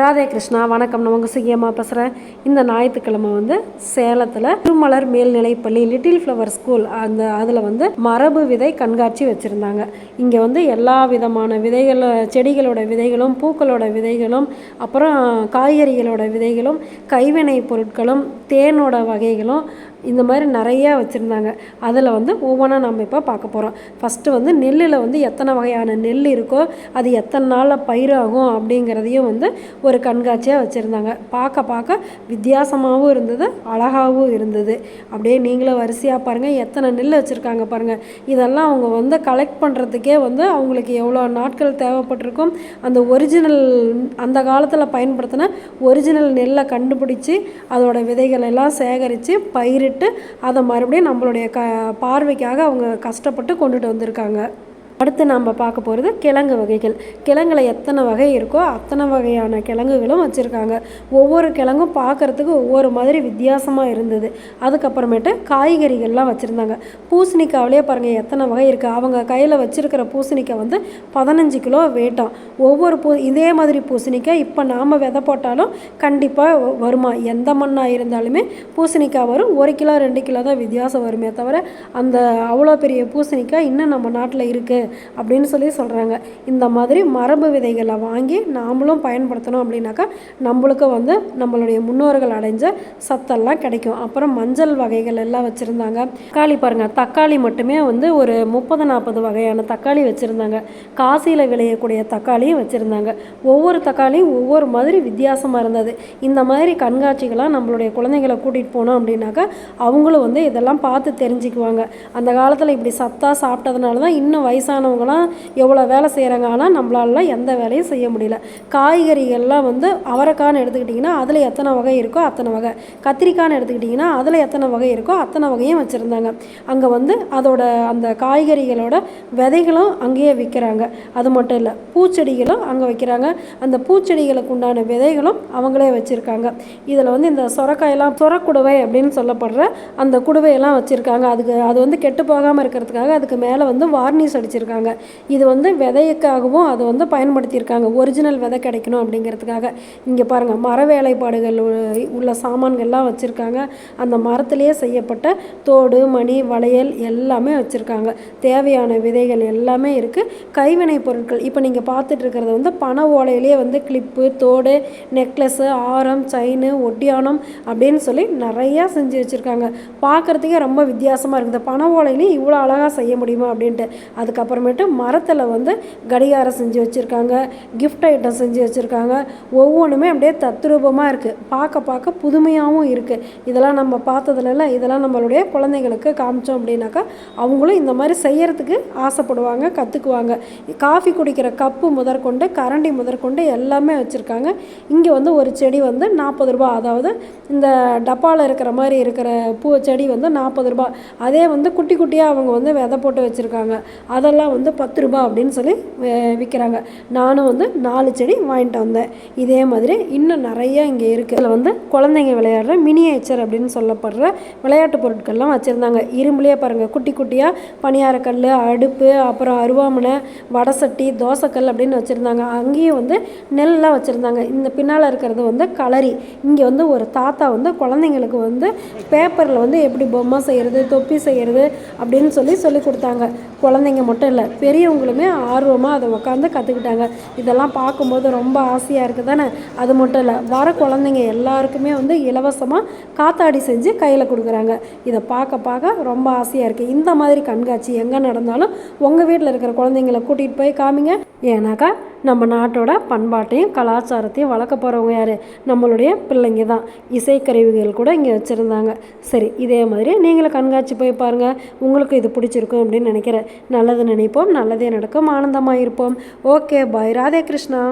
ராதே கிருஷ்ணா வணக்கம். நான் உங்கள் சுகியம்மா பேசுகிறேன் இந்த ஞாயிற்றுக்கிழமை வந்து சேலத்தில் திருமலர் மேல்நிலைப்பள்ளி லிட்டில் ஃப்ளவர் ஸ்கூல் அந்த அதில் வந்து மரபு விதை கண்காட்சி வச்சுருந்தாங்க. இங்கே வந்து எல்லா விதமான விதைகள் செடிகளோட விதைகளும் பூக்களோட விதைகளும் அப்புறம் காய்கறிகளோட விதைகளும் கைவினை பொருட்களும் தேனோட வகைகளும் இந்த மாதிரி நிறையா வச்சுருந்தாங்க. அதில் வந்து ஒவ்வொன்றா நம்ம இப்போ பார்க்க போகிறோம் ஃபஸ்ட்டு வந்து நெல்லில் வந்து எத்தனை வகையான நெல் இருக்கோ அது எத்தனை நாளில் பயிராகும் அப்படிங்கிறதையும் வந்து ஒரு கண்காட்சியாக வச்சுருந்தாங்க. பார்க்க பார்க்க வித்தியாசமாகவும் இருந்தது அழகாகவும் இருந்தது. அப்படியே நீங்களும் வரிசையாக பாருங்கள் எத்தனை நெல் வச்சுருக்காங்க பாருங்கள் இதெல்லாம் அவங்க வந்து கலெக்ட் பண்ணுறதுக்கே வந்து அவங்களுக்கு எவ்வளோ நாட்கள் தேவைப்பட்டிருக்கும். அந்த ஒரிஜினல் அந்த காலத்தில் பயன்படுத்தின ஒரிஜினல் நெல்லை கண்டுபிடிச்சி அதோட விதைகள் எல்லாம் சேகரித்து பயிரிட்டு அதை மறுபடியும் நம்மளுடைய க பார்வைக்காக அவங்க கஷ்டப்பட்டு கொண்டுட்டு வந்திருக்காங்க. அடுத்து நாம் பார்க்க போகிறது கிழங்கு வகைகள். கிழங்குல எத்தனை வகை இருக்கோ அத்தனை வகையான கிழங்குகளும் வச்சுருக்காங்க. ஒவ்வொரு கிழங்கும் பார்க்குறதுக்கு ஒவ்வொரு மாதிரி வித்தியாசமாக இருந்தது. அதுக்கப்புறமேட்டு காய்கறிகள்லாம் வச்சுருந்தாங்க. பூசணிக்காவிலே பாருங்கள் எத்தனை வகை இருக்குது அவங்க கையில் வச்சுருக்கிற பூசணிக்காய் வந்து பதினஞ்சு கிலோ வேட்டம் ஒவ்வொரு பூ இதே மாதிரி பூசணிக்காய் இப்போ நாம் விதை போட்டாலும் கண்டிப்பாக வருமா? எந்த மண்ணாக இருந்தாலுமே பூசணிக்காய் வரும். ஒரு கிலோ ரெண்டு கிலோ தான் வித்தியாசம் வருமே தவிர அந்த அவ்வளோ பெரிய பூசணிக்காய் இன்னும் நம்ம நாட்டில் இருக்குது அப்படின்னு சொல்லி சொல்கிறாங்க இந்த மாதிரி மரபு விதைகளை வாங்கி நாமளும் பயன்படுத்தணும் அப்படின்னாக்கா நம்மளுக்கு வந்து நம்மளுடைய முன்னோர்கள் அடைஞ்ச சத்தெல்லாம் கிடைக்கும். அப்புறம் மஞ்சள் வகைகள் எல்லாம் வச்சுருந்தாங்க. தக்காளி பாருங்கள் தக்காளி மட்டுமே வந்து ஒரு முப்பது நாற்பது வகையான தக்காளி வச்சுருந்தாங்க. காசியில் விளையக்கூடிய தக்காளியும் வச்சுருந்தாங்க. ஒவ்வொரு தக்காளியும் ஒவ்வொரு மாதிரி வித்தியாசமாக இருந்தது. இந்த மாதிரி கண்காட்சிகளாக நம்மளுடைய குழந்தைகளை கூட்டிகிட்டு போனோம் அப்படின்னாக்கா அவங்களும் வந்து இதெல்லாம் பார்த்து தெரிஞ்சுக்குவாங்க. அந்த காலத்தில் இப்படி சத்தாக சாப்பிட்டதுனால தான் இன்னும் வயசான வயசானவங்களாம் எவ்வளோ வேலை செய்கிறாங்க ஆனால் நம்மளாலலாம் எந்த வேலையும் செய்ய முடியல. காய்கறிகள்லாம் வந்து அவரைக்கான்னு எடுத்துக்கிட்டிங்கன்னா அதில் எத்தனை வகை இருக்கோ அத்தனை வகை. கத்திரிக்கான்னு எடுத்துக்கிட்டிங்கன்னா அதில் எத்தனை வகை இருக்கோ அத்தனை வகையும் வச்சுருந்தாங்க. அங்கே வந்து அதோட அந்த காய்கறிகளோட விதைகளும் அங்கேயே விற்கிறாங்க. அது மட்டும் இல்லை பூச்செடிகளும் அங்கே வைக்கிறாங்க அந்த பூச்செடிகளுக்கு உண்டான விதைகளும் அவங்களே வச்சுருக்காங்க. இதில் வந்து இந்த சொரக்காயெல்லாம் சொரக்குடுவை அப்படின்னு சொல்லப்படுற அந்த குடுவையெல்லாம் வச்சுருக்காங்க. அதுக்கு அது வந்து கெட்டு போகாமல் இருக்கிறதுக்காக அதுக்கு மேலே வந்து வார்னிஷ் அடிச்சிருக்காங்க. இது வந்து விதைக்காகவும் அதை வந்து பயன்படுத்தியிருக்காங்க. ஒரிஜினல் விதை கிடைக்கணும் அப்படிங்கிறதுக்காக. இங்கே பாருங்கள் மர வேலைப்பாடுகள் உள்ள- உள்ள சாமான்கள்லாம் வச்சுருக்காங்க. அந்த மரத்துலேயே செய்யப்பட்ட தோடு மணி வளையல் எல்லாமே வச்சுருக்காங்க. தேவையான விதைகள் எல்லாமே இருக்குது கைவினை பொருட்கள் இப்போ நீங்கள் பார்த்துட்டு இருக்கிறது வந்து பனை ஓலையிலேயே வந்து கிளிப்பு தோடு நெக்லஸ்ஸு ஆரம் செயின் ஒட்டியானம் அப்படின்னு சொல்லி நிறையா செஞ்சு வச்சுருக்காங்க. பார்க்குறதுக்கே ரொம்ப வித்தியாசமாக இருக்குது. பண ஓலையிலையும் இவ்வளோ அழகாக செய்ய முடியுமா அப்படின்ட்டு. அதுக்கப்புறம் அப்புறமேட்டு மரத்தில் வந்து கடிகாரம் செஞ்சு வச்சுருக்காங்க கிஃப்ட் ஐட்டம் செஞ்சு வச்சுருக்காங்க. ஒவ்வொன்றுமே அப்படியே தத்ரூபமாக இருக்குது பார்க்க பார்க்க புதுமையாகவும் இருக்குது இதெல்லாம் நம்ம பார்த்ததுல இதெல்லாம் நம்மளுடைய குழந்தைங்களுக்கு காமிச்சோம் அப்படின்னாக்கா அவங்களும் இந்த மாதிரி செய்யறதுக்கு ஆசைப்படுவாங்க கற்றுக்குவாங்க காஃபி குடிக்கிற கப்பு முதற்கொண்டு கரண்டி முதற்கொண்டு எல்லாமே வச்சுருக்காங்க. இங்கே வந்து ஒரு செடி வந்து நாற்பது ரூபா. அதாவது இந்த டப்பாவில் இருக்கிற மாதிரி இருக்கிற பூ செடி வந்து நாற்பது ரூபா. அதே வந்து குட்டி குட்டியாக அவங்க வந்து விதை போட்டு வச்சுருக்காங்க. அதெல்லாம் வந்து பத்து ரூபா அப்படின்னு சொல்லி விற்கிறாங்க நானும் வந்து நாலு செடி வாங்கிட்டு வந்தேன். இதே மாதிரி இன்னும் நிறைய இங்கே இருக்குது இதில் வந்து குழந்தைங்க விளையாடுற மினியேச்சர் அப்படின்னு சொல்லப்படுற விளையாட்டு பொருட்கள்லாம் வச்சுருந்தாங்க. இரும்புலேயே பாருங்கள் குட்டி குட்டியாக பணியாரக்கல் அடுப்பு அப்புறம் அருவாமனை வடசட்டி தோசைக்கல் அப்படின்னு வச்சுருந்தாங்க. அங்கேயும் வந்து நெல்லாம் வச்சுருந்தாங்க. இந்த பின்னால் இருக்கிறது வந்து களரி. இங்கே வந்து ஒரு தாத்தா வந்து குழந்தைங்களுக்கு வந்து பேப்பரில் வந்து எப்படி பொம்மை செய்கிறது தொப்பி செய்கிறது அப்படின்னு சொல்லி சொல்லி கொடுத்தாங்க. குழந்தைங்க மட்டும் மட்டும் இல்லை. பெரியவங்களுமே ஆர்வமாக அதை உட்காந்து கற்றுக்கிட்டாங்க இதெல்லாம் பார்க்கும்போது ரொம்ப ஆசையாக இருக்குது தானே அது மட்டும் இல்லை வர குழந்தைங்க எல்லாருக்குமே வந்து இலவசமாக காத்தாடி செஞ்சு கையில் கொடுக்குறாங்க. இதை பார்க்க பார்க்க ரொம்ப ஆசையாக இருக்குது இந்த மாதிரி கண்காட்சி எங்கே நடந்தாலும் உங்கள் வீட்டில் இருக்கிற குழந்தைங்கள கூட்டிகிட்டு போய் காமிங்க. ஏன்னாக்கா நம்ம நாட்டோட பண்பாட்டையும் கலாச்சாரத்தையும் வளர்க்க போகிறவங்க யார்? நம்மளுடைய பிள்ளைங்க தான். இசைக்கருவிகள் கூட இங்கே வச்சுருந்தாங்க. சரி இதே மாதிரி நீங்களும் கண்காட்சி போய் பாருங்கள் உங்களுக்கு இது பிடிச்சிருக்கும் அப்படின்னு நினைக்கிறேன். நல்லது நினைப்போம். நல்லதே நடக்கும். ஆனந்தமாக இருப்போம் ஓகே பாய். ராதே கிருஷ்ணா.